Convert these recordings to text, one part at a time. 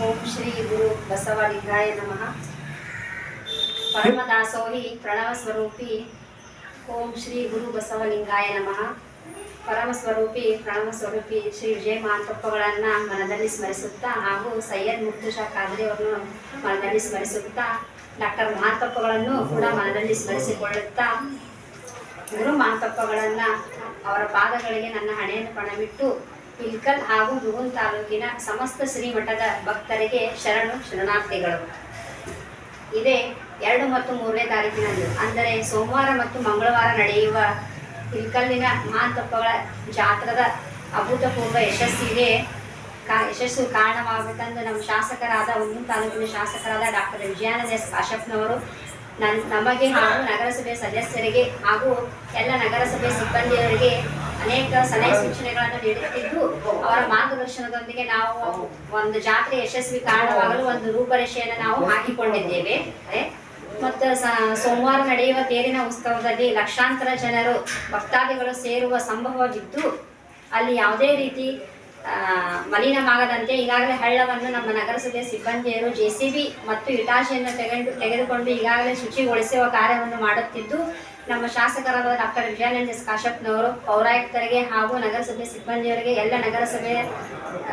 ಓಂ ಶ್ರೀ ಗುರು ಬಸವಲಿಂಗಾಯ ನಮಃ. ಪರಮದಾಸೋಹಿ ಪ್ರಣವ ಸ್ವರೂಪಿ ಓಂ ಶ್ರೀ ಗುರು ಬಸವಲಿಂಗಾಯ ನಮಃ. ಪರಮ ಸ್ವರೂಪಿ ಪ್ರಣವ ಸ್ವರೂಪಿ ಶ್ರೀ ವಿಜಯ ಮಾಂತಪ್ಪಗಳನ್ನು ಮನದಲ್ಲಿ ಸ್ಮರಿಸುತ್ತಾ ಹಾಗೂ ಸೈಯದ್ ಮುಕ್ತು ಶಾ ಖಾದ್ರಿ ಅವರನ್ನು ಮನದಲ್ಲಿ ಸ್ಮರಿಸುತ್ತಾ ಡಾಕ್ಟರ್ ಮಹಾಂತಪ್ಪಗಳನ್ನು ಕೂಡ ಮನದಲ್ಲಿ ಸ್ಮರಿಸಿಕೊಳ್ಳುತ್ತಾ ಗುರು ಮಹಾಂತಪ್ಪಗಳನ್ನು ಅವರ ಪಾದಗಳಿಗೆ ನನ್ನ ಹಣೆಯನ್ನು ಪಣವಿಟ್ಟು ಇಲ್ಕಲ್ ಹಾಗೂ ಮುಗುನ್ ತಾಲೂಕಿನ ಸಮಸ್ತ ಶ್ರೀಮಠದ ಭಕ್ತರಿಗೆ ಶರಣು ಶರಣಾರ್ಥಿಗಳು. ಇದೇ ಎರಡು ಮತ್ತು ಮೂರನೇ ತಾರೀಕಿನಂದು. ಅಂದರೆ ಸೋಮವಾರ ಮತ್ತು ಮಂಗಳವಾರ ನಡೆಯುವ ಇಲ್ಕಲ್ಲಿನ ಮಹಾಂತಪ್ಪಗಳ ಜಾತ್ರದ ಅಭೂತಪೂರ್ವ ಯಶಸ್ಸಿಗೆ ಕಾ, ಯಶಸ್ಸು ಕಾರಣವಾಗಬೇಕೆಂದು ನಮ್ಮ ಶಾಸಕರಾದ ಒಂದು ತಾಲೂಕಿನ ಶಾಸಕರಾದ ಡಾಕ್ಟರ್ ವಿಜಯಾನಂದ ಎಸ್ ಕಾಶಪ್ಪನವರು ನಮಗೆ ಹಾಗೂ ನಗರಸಭೆ ಸದಸ್ಯರಿಗೆ ಹಾಗೂ ಎಲ್ಲ ನಗರಸಭೆ ಸಿಬ್ಬಂದಿಯವರಿಗೆ ಅನೇಕ ಸಲಹೆ ಸೂಚನೆಗಳನ್ನು ನೀಡುತ್ತಿದ್ದು, ಅವರ ಮಾರ್ಗದರ್ಶನದೊಂದಿಗೆ ನಾವು ಒಂದು ಜಾತ್ರೆ ಯಶಸ್ವಿ ಕಾರಣವಾಗಲು ಒಂದು ರೂಪರೇಷೆಯನ್ನು ನಾವು ಹಾಕಿಕೊಂಡಿದ್ದೇವೆ. ಮತ್ತು ಸೋಮವಾರ ನಡೆಯುವ ತೇರಿನ ಉತ್ಸವದಲ್ಲಿ ಲಕ್ಷಾಂತರ ಜನರು ಭಕ್ತಾದಿಗಳು ಸೇರುವ ಸಂಭವವಿದ್ದು, ಅಲ್ಲಿ ಯಾವುದೇ ರೀತಿ ಮಲಿನವಾಗದಂತೆ ಈಗಾಗಲೇ ಹಳ್ಳವನ್ನು ನಮ್ಮ ನಗರಸಭೆ ಸಿಬ್ಬಂದಿಯರು ಜೆ ಸಿ ಬಿ ಮತ್ತು ಇಟಾಶಿಯನ್ನು ತೆಗೆದು, ತೆಗೆದುಕೊಂಡು ಈಗಾಗಲೇ ಶುಚಿಗೊಳಿಸುವ ಕಾರ್ಯವನ್ನು ಮಾಡುತ್ತಿದ್ದು ನಮ್ಮ ಶಾಸಕರಾದ ಡಾಕ್ಟರ್ ವಿಜಯಾನಂದ ಎಸ್ ಕಾಶಪ್ಪನವರು ಪೌರಾಯುಕ್ತರಿಗೆ ಹಾಗೂ ನಗರಸಭೆ ಸಿಬ್ಬಂದಿಯವರಿಗೆ ಎಲ್ಲ ನಗರಸಭೆ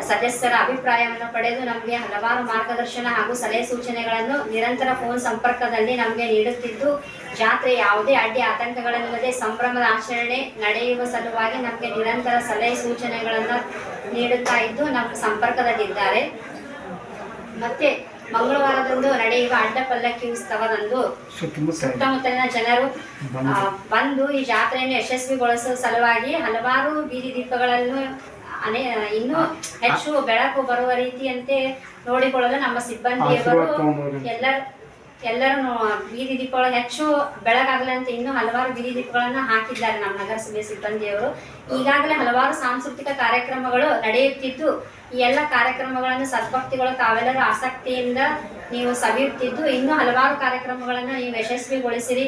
ಸದಸ್ಯರ ಅಭಿಪ್ರಾಯವನ್ನು ಪಡೆದು ನಮಗೆ ಹಲವಾರು ಮಾರ್ಗದರ್ಶನ ಹಾಗೂ ಸಲಹೆ ಸೂಚನೆಗಳನ್ನು ನಿರಂತರ ಫೋನ್ ಸಂಪರ್ಕದಲ್ಲಿ ನಮಗೆ ನೀಡುತ್ತಿದ್ದು, ಜಾತ್ರೆ ಯಾವುದೇ ಅಡ್ಡಿ ಆತಂಕಗಳಿಲ್ಲದೆ ಸಂಭ್ರಮದ ಆಚರಣೆ ನಡೆಯುವ ಸಲುವಾಗಿ ನಮಗೆ ನಿರಂತರ ಸಲಹೆ ಸೂಚನೆಗಳನ್ನು ನೀಡುತ್ತಾ ಇದ್ದು, ನಮ್ಮ ಸಂಪರ್ಕದಲ್ಲಿದ್ದಾರೆ. ಮತ್ತೆ ಮಂಗಳವಾರದಂದು ನಡೆಯುವ ಅಡ್ಡ ಪಲ್ಲಕ್ಕಿ ಉತ್ಸವದಂದು ಸುತ್ತಮುತ್ತ ಸುತ್ತಮುತ್ತಲಿನ ಜನರು ಬಂದು. ಈ ಜಾತ್ರೆಯನ್ನು ಯಶಸ್ವಿಗೊಳಿಸುವ ಸಲುವಾಗಿ ಹಲವಾರು ಬೀದಿ ದೀಪಗಳನ್ನು ಅನೇ ಇನ್ನೂ ಹೆಚ್ಚು ಬೆಳಕು ಬರುವ ರೀತಿಯಂತೆ ನೋಡಿಕೊಳ್ಳಲು ನಮ್ಮ ಸಿಬ್ಬಂದಿಯವರು ಎಲ್ಲ ಎಲ್ಲರೂ ಬೀದಿ ದೀಪಗಳು ಹೆಚ್ಚು ಬೆಳಗಾಗಲಿ ಅಂತ ಇನ್ನೂ ಹಲವಾರು ಬೀದಿ ದೀಪಗಳನ್ನು ಹಾಕಿದ್ದಾರೆ ನಮ್ಮ ನಗರಸಭೆ ಸಿಬ್ಬಂದಿಯವರು. ಈಗಾಗಲೇ ಹಲವಾರು ಸಾಂಸ್ಕೃತಿಕ ಕಾರ್ಯಕ್ರಮಗಳು ನಡೆಯುತ್ತಿದ್ದು ಈ ಎಲ್ಲ ಕಾರ್ಯಕ್ರಮಗಳನ್ನು ಸದ್ಭಕ್ತಿಗಳು ತಾವೆಲ್ಲರೂ ಆಸಕ್ತಿಯಿಂದ ನೀವು ಸವಿಯುತ್ತಿದ್ದು ಇನ್ನೂ ಹಲವಾರು ಕಾರ್ಯಕ್ರಮಗಳನ್ನು ನೀವು ಯಶಸ್ವಿಗೊಳಿಸಿರಿ.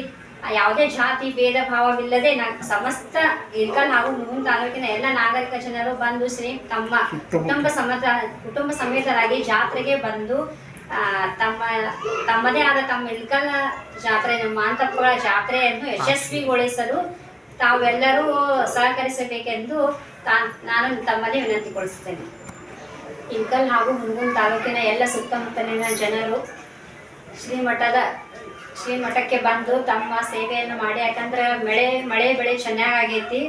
ಯಾವುದೇ ಜಾತಿ ಭೇದ ಭಾವವಿಲ್ಲದೆ ನ ಸಮಸ್ತ ಇರ್ಕಲ್ ಹಾಗೂ ಮುಗುನ್ ತಾಲೂಕಿನ ಎಲ್ಲ ನಾಗರಿಕ ಜನರು ಬಂದು ಶ್ರೀ ತಮ್ಮ ಕುಟುಂಬ ಸಮೇತ ಕುಟುಂಬ ಸಮೇತರಾಗಿ ಜಾತ್ರೆಗೆ ಬಂದು ತಮ್ಮ, ತಮ್ಮದೇ ಆದ ತಮ್ಮ ಇಲ್ಕಲ್ ಜಾತ್ರೆ ಮಾಂತಪ್ಪಗಳ ಜಾತ್ರೆಯನ್ನು ಯಶಸ್ವಿಗೊಳಿಸಲು ತಾವೆಲ್ಲರೂ ಸಹಕರಿಸಬೇಕೆಂದು ನಾನು ತಮ್ಮಲ್ಲಿ ವಿನಂತಿಗೊಳಿಸುತ್ತೇನೆ. ಇಳ್ಕಲ್ ಹಾಗೂ ಮುಂದಿನ ತಾಲೂಕಿನ ಎಲ್ಲ ಸುತ್ತಮುತ್ತಲಿನ ಜನರು ಶ್ರೀಮಠದ, ಶ್ರೀಮಠಕ್ಕೆ ಬಂದು ತಮ್ಮ ಸೇವೆಯನ್ನು ಮಾಡಿ, ಯಾಕಂದ್ರೆ ಮಳೆ ಮಳೆ ಬೆಳೆ ಚೆನ್ನಾಗೈತಿ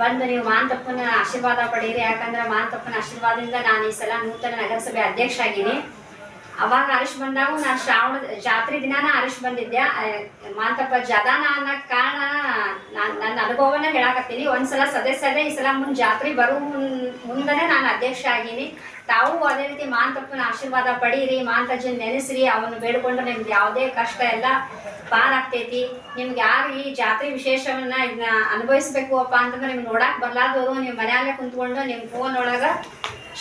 ಬಂದು ನೀವು ಮಾಂತಪ್ಪನ ಆಶೀರ್ವಾದ ಪಡೀರಿ. ಯಾಕಂದ್ರೆ ಮಾಂತಪ್ಪನ ಆಶೀರ್ವಾದದಿಂದ ನಾನು ಈ ಸಲ ನೂತನ ನಗರಸಭೆ ಅಧ್ಯಕ್ಷ ಆಗೀನಿ. ಅವಾಗ ಅರಿಶ್ ಬಂದಾಗ ನಾನು ಶ್ರಾವಣ ಜಾತ್ರೆ ದಿನಾನ ಅರಿಶ್ ಬಂದಿದ್ದೆ. ಮಾಂತಪ್ಪ ಜದಾನ ಅನ್ನೋ ಕಾರಣ ನಾನು ನನ್ನ ಅನುಭವನ ಹೇಳಾಕತ್ತೀನಿ. ಒಂದ್ಸಲ ಸದಸ್ಯರೇ ಈ ಸಲ ಮುಂದೆ ಜಾತ್ರೆ ಬರೋ ಮುಂದನೆ ನಾನು ಅಧ್ಯಕ್ಷ ಆಗೀನಿ. ತಾವು ಅದೇ ರೀತಿ ಮಾಂತಪ್ಪನ ಆಶೀರ್ವಾದ ಪಡೀರಿ, ಮಾಂತಜ್ಜನ ನೆನೆಸ್ರಿ, ಅವನು ಬೇಡ್ಕೊಂಡು ನಿಮ್ಗೆ ಯಾವುದೇ ಕಷ್ಟ ಎಲ್ಲ ಪಾರ್ ಆಗ್ತೈತಿ. ನಿಮ್ಗೆ ಯಾರು ಈ ಜಾತ್ರೆ ವಿಶೇಷವನ್ನ ಇದನ್ನ ಅನುಭವಿಸ್ಬೇಕು ಅಪ್ಪ ಅಂತಂದ್ರೆ ನಿಮ್ಗೆ ನೋಡಕ್ ಬರ್ಲಾದವರು ನೀವು ಮನೆಯಲ್ಲೇ ಕುಂತ್ಕೊಂಡು ನಿಮ್ಮ ಫೋನ್ ಒಳಗ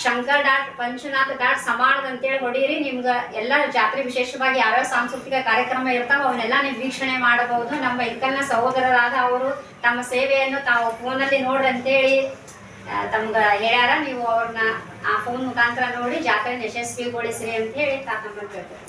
ಶಂಕರ್ ಡಾಟ್, ಪಂಚನಾಥ್ ಡಾಟ್ ಸಮಾಳದ್ ಅಂತೇಳಿ ಹೊಡೀರಿ. ನಿಮ್ಗೆ ಎಲ್ಲ ಜಾತ್ರೆ ವಿಶೇಷವಾಗಿ ಯಾವ್ಯಾವ ಸಾಂಸ್ಕೃತಿಕ ಕಾರ್ಯಕ್ರಮ ಇರ್ತಾವ ಅವನ್ನೆಲ್ಲ ನೀವು ವೀಕ್ಷಣೆ ಮಾಡಬಹುದು. ನಮ್ಮ ಇಕ್ಕಲ್ನ ಸಹೋದರರಾದ ಅವರು ತಮ್ಮ ಸೇವೆಯನ್ನು ತಾವು ಫೋನಲ್ಲಿ ನೋಡ್ರಿ ಅಂತೇಳಿ ತಮ್ಗೆ ಹೇಳ್ಯಾರ. ನೀವು ಅವ್ರನ್ನ ಆ ಫೋನ್ ಮುಖಾಂತರ ನೋಡಿ ಜಾತ್ರೆ ಯಶಸ್ವಿಗೊಳಿಸ್ರಿ ಅಂತ ಹೇಳಿ ತಾತಮ್ಮ ಕೇಳ್ತಾರೆ